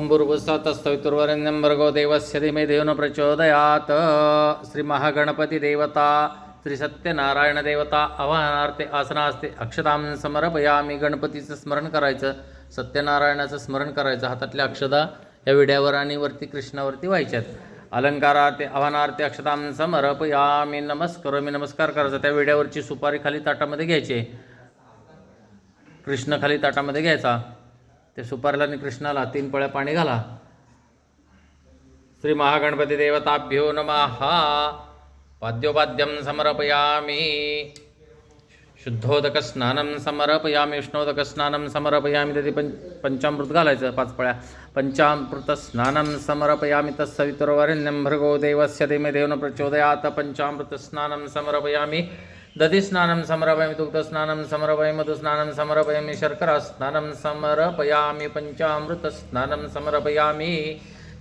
ओम भूर्भुस्सतस्तवितुर्वरेण्यं भर्गो देवस्य धीमहि धियो न प्रचोदयात्। श्री महागणपती देवता श्री सत्यनारायण देवता आवाहनार्थे आसनास्ते अक्षदां समर्पयामी। गणपतीचं स्मरण करायचं सत्यनारायणाचं स्मरण करायचं हातातल्या अक्षदा या विड्यावर आणि वरती कृष्णावरती व्हायच्यात. अलंकारार्थे आव्हानार्थे अक्षदां समर्पयामी। नमस्कार मी नमस्कार करायचा. त्या विड्यावरची सुपारी खाली ताटामध्ये घ्यायची. कृष्ण खाली ताटामध्ये घ्यायचा. ते सुपारीला कृष्णाला तीन पळ्या पाणी घाला. श्री महागणपती देवताभ्यो नमः. शुद्धोदक समर्पयामि शुद्धोदकस्नानं उष्णोदक उष्णोदकस्नानं समर्पयामी. तरी पं पंचामृत घालायचं पाच पळ्या. पंचामृतस्नानं समर्पयामी तत्सवितुर्वरेण्यं भृगो देवस्य देमे देवन न प्रचोदयात् पंचामृतस्नानं समर्पयामी. दधिस्नानं समर्पयामि दुग्धस्नानं समर्पयामि मधुस्नानं समर्पयामि शर्करास्नानं समर्पयामि पञ्चामृतस्नानं समर्पयामि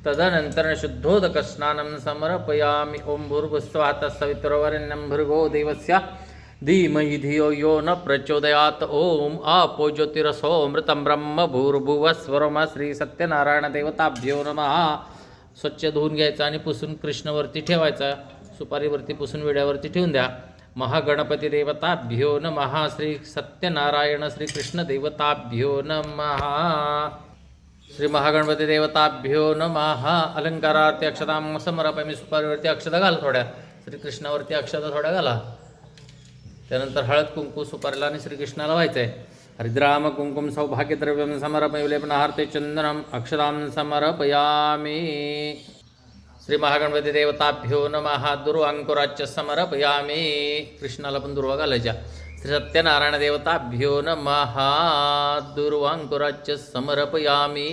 तदनन्तरं शुद्धोदकस्नानं समर्पयामि। ॐ भूर्भुस्वः तत्सवितुर्वरेण्यं भृगो देवस्य धीमहि धियो यो न प्रचोदयात्। ॐ आपो ज्योतिरसो मृतं ब्रह्म भूर्भुवस्वरमा श्री नमः। स्वच्छ धुवून घ्यायचा आणि पुसून कृष्णवरती ठेवायचा. सुपारीवरती पुसून विड्यावरती ठेवून द्या. महागणपती देवताभ्यो नमः. श्री सत्यनारायण श्री कृष्ण देवताभ्यो नमः. श्री महागणपती देवताभ्यो नमः. अलंकारार्थी अक्षतां समर्पयामि सुपारीवरती अक्षता घाल थोड्या. श्रीकृष्णावरती अक्षता थोड्या घाला. त्यानंतर हळद कुंकू सुपारीला आणि श्रीकृष्णाला व्हायचं आहे हरिद्राम कुंकुम सौभाग्यद्रव्यं समर्पय लेपनाहार्ते चंदनम अक्षतां समर्पयामि. श्री महागणपती देवताभ्यो नमः दुर्वांकुराच्च समर्पयामि कृष्णाला पण दुर्वा घालायच्या श्री सत्यनारायण देवताभ्यो नमः दुर्वांकुराच्च समर्पयामि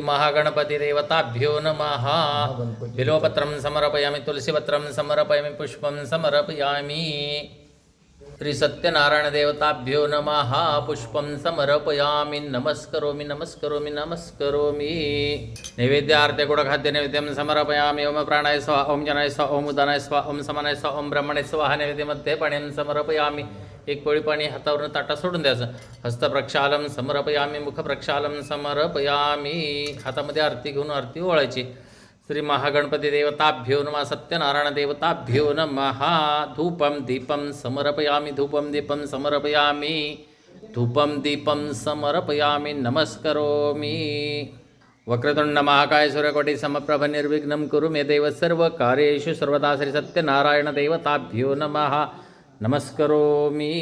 महागणपती देवताभ्यो नमः बिलोपत्रं समर्पयामि तुलसीपत्रं समर्पयामि पुष्पं समर्पयामि श्री सत्यनारायण देवताभ्यो नमः। पुष्पं समर्पयामि। नमस्करोमि नमस्करोमि नमस्करोमि। नैवेद्यार्थे गुडखाद्य नैवेद्यं समर्पयामि। ओम प्राणाय स्वाहा ओम जनाय स्वा ओम उदानाय स्वाहा ओम समानाय स्वाहा ओम ब्रह्मणे स्वाहा नैवेद्यमध्ये पाण्यानं समर्पयामि। एक पोळी पाणी हातावरून ताटा सोडून द्यायचं। हस्तप्रक्षालन समर्पयामी मुखप्रक्षालन समर्पयामी। हातामध्ये आरती घेऊन आरती ओळायची श्री महागणपती देवताभ्यो नमः सत्यनारायण देवताभ्यो नमः। धूपं दीपं समर्पयामि धूपं दीपं समर्पयामि धूपं दीपं समर्पयामि नमस्करोमि। वक्रतुंड महाकाय सूर्यकोटी समप्रभ निर्विघ्न कुरु मे देव सर्व कार्येषु सर्वदा श्री सत्यनारायण देवताभ्यो नमः। नमस्करोमी।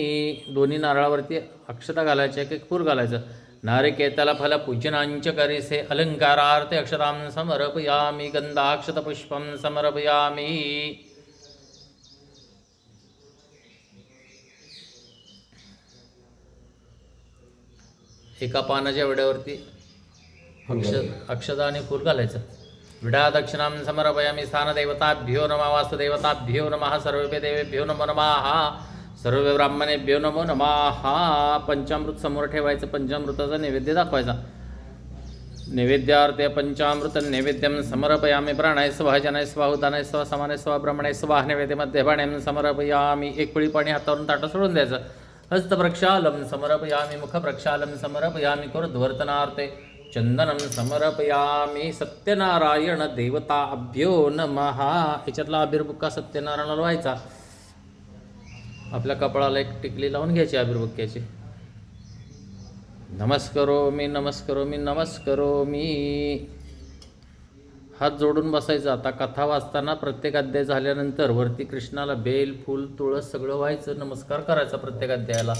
दोन्ही नारळावरती अक्षता घालायच्या एक एक घालायचं. नारिकेतला फल पूजनांच करिसे अलंकारार्थे अक्षतां समर्पयामि गंधाक्षतपुष्पं समर्पयामि। एका पानाच्या विड्यावरती अक्ष अक्षता आणि फूल घालायचं. विडा दक्षिणां समर्पयामि स्थानदेवताभ्यो नमः वास्तुदेवताभ्यो नमः सर्वेभ्य देवेभ्यो नमो नमः। सर्व ब्राह्मणेभ्यो नमो. नमः पंचामृत समोर ठेवायचं पंचामृताचा नैवेद्य दाखवायचा. नैवेद्यार्थे पंचामृत नैवेद्यं समर्पयामी प्राणाय स्वाहा जनाय स्वा उदानाय स्वाहा समानाय स्वा ब्रह्मणाय स्वाहा नैवेद्यमध्ये पाण्यां समर्पयामी. एक पिळी पाणी हातावरून ताटं सोडून द्यायचं. हस्तप्रक्षालं समर्पयामि मुखप्रक्षालं समर्पयामी कुरुद्वर्तनार्थे चंदनम समर्पयामी. सत्यनारायण देवता अभ्यो नमः. याच्यातला अभिर्मुखा सत्यनारायणाला व्हायचा. आपल्या कपाळाला एक टिकली लावून घ्यायची अभिर्भुक्याची नमस्करो मी नमस्करो मी नमस्करो मी. हात जोडून बसायचं. आता कथा वाचताना प्रत्येक अध्याय झाल्यानंतर वरती कृष्णाला बेल फूल तुळस सगळं व्हायचं. नमस्कार करायचा प्रत्येक अध्यायाला.